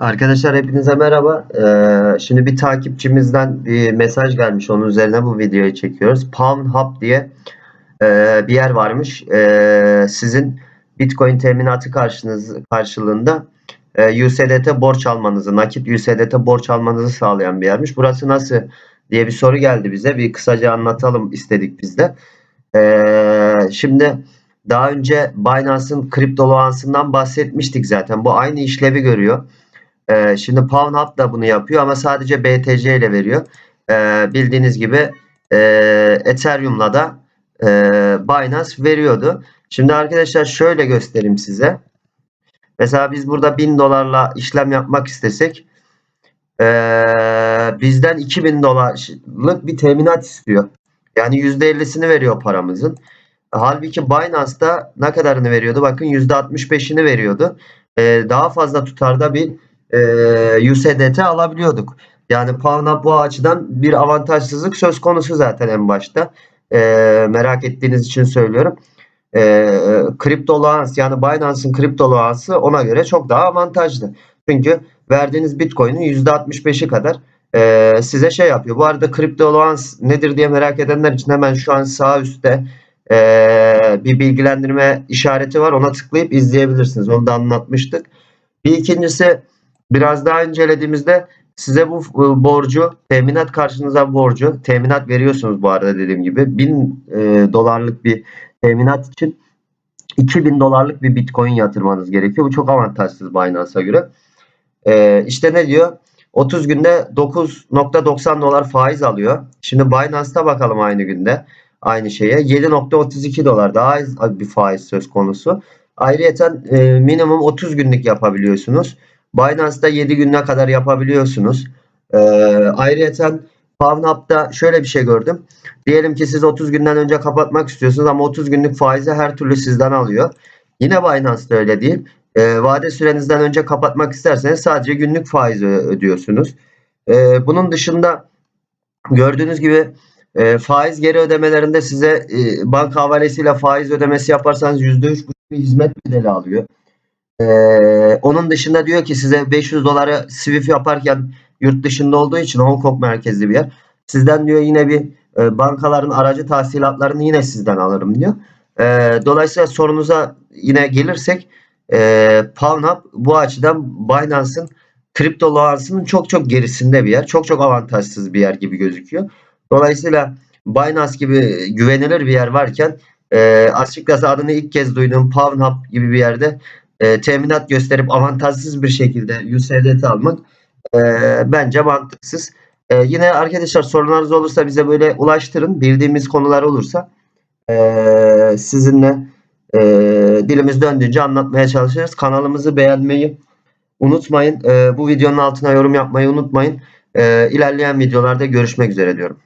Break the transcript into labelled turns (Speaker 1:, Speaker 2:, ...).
Speaker 1: Arkadaşlar hepinize merhaba. Ee, şimdi bir takipçimizden bir mesaj gelmiş. Onun üzerine bu videoyu çekiyoruz. Hub diye e, bir yer varmış. E, sizin Bitcoin teminatı karşınız, karşılığında e, USDT borç almanızı, nakit USDT borç almanızı sağlayan bir yermiş. Burası nasıl diye bir soru geldi bize. Bir kısaca anlatalım istedik biz de. E, şimdi daha önce Binance'ın kriptoluansından bahsetmiştik zaten. Bu aynı işlevi görüyor. Ee, şimdi PoundHub da bunu yapıyor ama sadece BTC ile veriyor. Ee, bildiğiniz gibi e, Ethereum'la da e, Binance veriyordu. Şimdi arkadaşlar şöyle göstereyim size. Mesela biz burada 1000 dolarla işlem yapmak istesek e, bizden 2000 dolarlık bir teminat istiyor. Yani %50'sini veriyor paramızın. Halbuki Binance'da ne kadarını veriyordu? Bakın %65'ini veriyordu. Ee, daha fazla tutarda bir e, USDT alabiliyorduk. Yani PoundUp bu açıdan bir avantajsızlık söz konusu zaten en başta. E, merak ettiğiniz için söylüyorum. E, kripto Loans yani Binance'ın kripto Loans'ı ona göre çok daha avantajlı. Çünkü verdiğiniz Bitcoin'in %65'i kadar e, size şey yapıyor. Bu arada kripto Loans nedir diye merak edenler için hemen şu an sağ üstte e, bir bilgilendirme işareti var. Ona tıklayıp izleyebilirsiniz. Onu da anlatmıştık. Bir ikincisi biraz daha incelediğimizde size bu e, borcu teminat karşınıza borcu teminat veriyorsunuz bu arada dediğim gibi 1000 e, dolarlık bir teminat için 2000 dolarlık bir bitcoin yatırmanız gerekiyor. Bu çok avantajsız Binance'a göre. E, işte ne diyor? 30 günde 9.90 dolar faiz alıyor. Şimdi Binance'ta bakalım aynı günde aynı şeye. 7.32 dolar daha az bir faiz söz konusu. Ayrıca e, minimum 30 günlük yapabiliyorsunuz. Binance'da 7 gününe kadar yapabiliyorsunuz. E, ayrıca PoundHub'da şöyle bir şey gördüm. Diyelim ki siz 30 günden önce kapatmak istiyorsunuz ama 30 günlük faizi her türlü sizden alıyor. Yine Binance'da öyle değil. E, vade sürenizden önce kapatmak isterseniz sadece günlük faiz ödüyorsunuz. E, bunun dışında gördüğünüz gibi e, faiz geri ödemelerinde size e, banka havalesiyle faiz ödemesi yaparsanız %3 bir hizmet bedeli alıyor. E, onun dışında diyor ki size 500 dolara Swift yaparken yurt dışında olduğu için Hong Kong merkezli bir yer. Sizden diyor yine bir e, bankaların aracı tahsilatlarını yine sizden alırım diyor. E, dolayısıyla sorunuza yine gelirsek e, PoundHub bu açıdan Binance'ın kripto loansının çok çok gerisinde bir yer. Çok çok avantajsız bir yer gibi gözüküyor. Dolayısıyla Binance gibi güvenilir bir yer varken e, açıkçası adını ilk kez duyduğum PoundHub gibi bir yerde e, teminat gösterip avantajsız bir şekilde USDT almak e, bence mantıksız. E, yine arkadaşlar sorunlarınız olursa bize böyle ulaştırın. Bildiğimiz konular olursa e, sizinle e, dilimiz döndüğünce anlatmaya çalışırız. Kanalımızı beğenmeyi unutmayın. E, bu videonun altına yorum yapmayı unutmayın. E, ilerleyen videolarda görüşmek üzere diyorum.